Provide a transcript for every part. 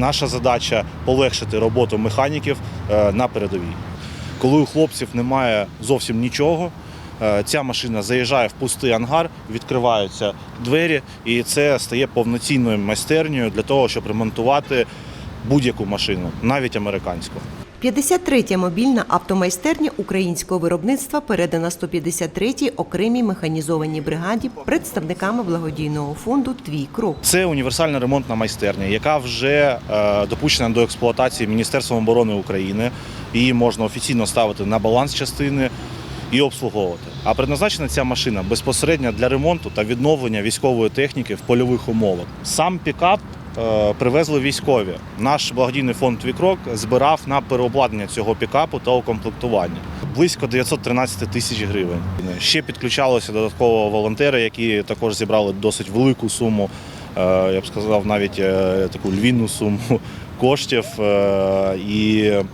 Наша задача полегшити роботу механіків е, на передовій. Коли у хлопців немає зовсім нічого, е, ця машина заїжджає в пустий ангар, відкриваються двері, і це стає повноцінною майстернею для того, щоб ремонтувати будь-яку машину, навіть американську. 53-я мобільна автомайстерня українського виробництва передана 153-й окремій механізованій бригаді представниками благодійного фонду Твій крок. Це універсальна ремонтна майстерня, яка вже е, допущена до експлуатації Міністерством оборони України. Її можна офіційно ставити на баланс частини і обслуговувати. А предназначена ця машина безпосередньо для ремонту та відновлення військової техніки в польових умовах. Сам пікап привезли військові. Наш благодійний фонд Вікрок збирав на переобладнання цього пікапу та укомплектування. Близько 913 тисяч гривень. Ще підключалися додатково волонтери, які також зібрали досить велику суму е, я б сказав, навіть е, таку львівну суму коштів. е, І е,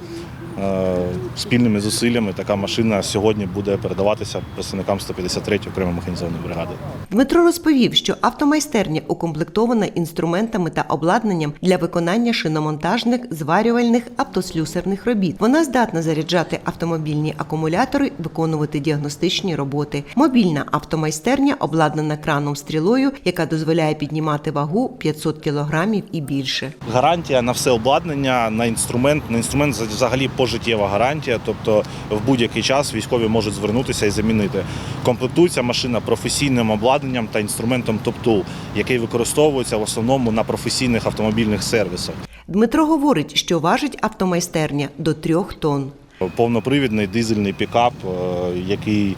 спільними зусиллями така машина сьогодні буде передаватися представникам 153-ї окремої механізованої бригади. Дмитро розповів, що автомайстерня укомплектована інструментами та обладнанням для виконання шиномонтажних, зварювальних, автослюсарних робіт. Вона здатна заряджати автомобільні акумулятори, виконувати діагностичні роботи. Мобільна автомайстерня обладнана краном стрілою, яка дозволяє піднімати вагу 500 кілограмів і більше. Гарантія на все обладнання, на інструмент, на інструмент взагалі пожиттєва гарантія. Тобто в будь-який час військові можуть звернутися і замінити. Комплектується машина професійним обладнанням та інструментом TopTool, який використовується в основному на професійних автомобільних сервісах. Дмитро говорить, що важить автомайстерня до трьох тонн. Повнопривідний дизельний пікап, е, який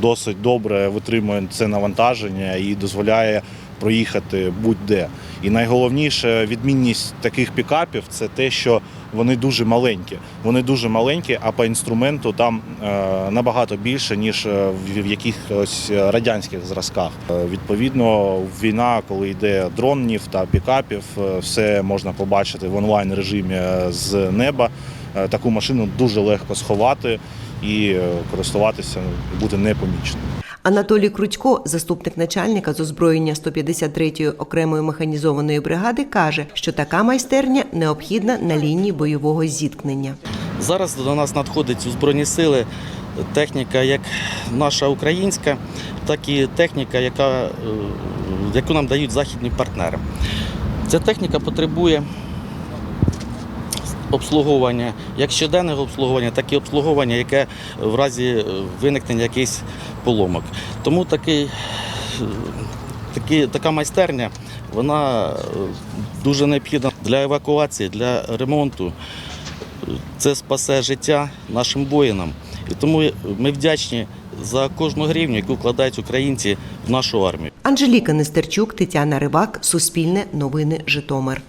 досить добре витримує це навантаження і дозволяє проїхати будь-де. І найголовніша відмінність таких пікапів це те, що вони дуже маленькі. Вони дуже маленькі, а по інструменту там е, набагато більше, ніж е, в якихось радянських зразках. Е, Відповідно, війна, коли йде дронів та пікапів, е, все можна побачити в онлайн режимі е, з неба. Е, Таку машину дуже легко сховати і е, користуватися, бути непоміченим. Анатолій Крутько, заступник начальника з озброєння 153-ї окремої механізованої бригади, каже, що така майстерня необхідна на лінії бойового зіткнення. Зараз до нас надходить у Збройні сили техніка як наша українська, так і техніка, яка, е, яку нам дають західні партнери. Ця техніка потребує обслуговування, як щоденного обслуговування, так і обслуговування, яке в разі е, виникнення якихось поломок. Тому такий, е, такий, така майстерня вона е, дуже необхідна для евакуації, для ремонту. Це спасе життя нашим воїнам. І тому ми вдячні за кожну гривню, яку вкладають українці в нашу армію. Анжеліка Нестерчук, Тетяна Ривак, Суспільне новини Житомир.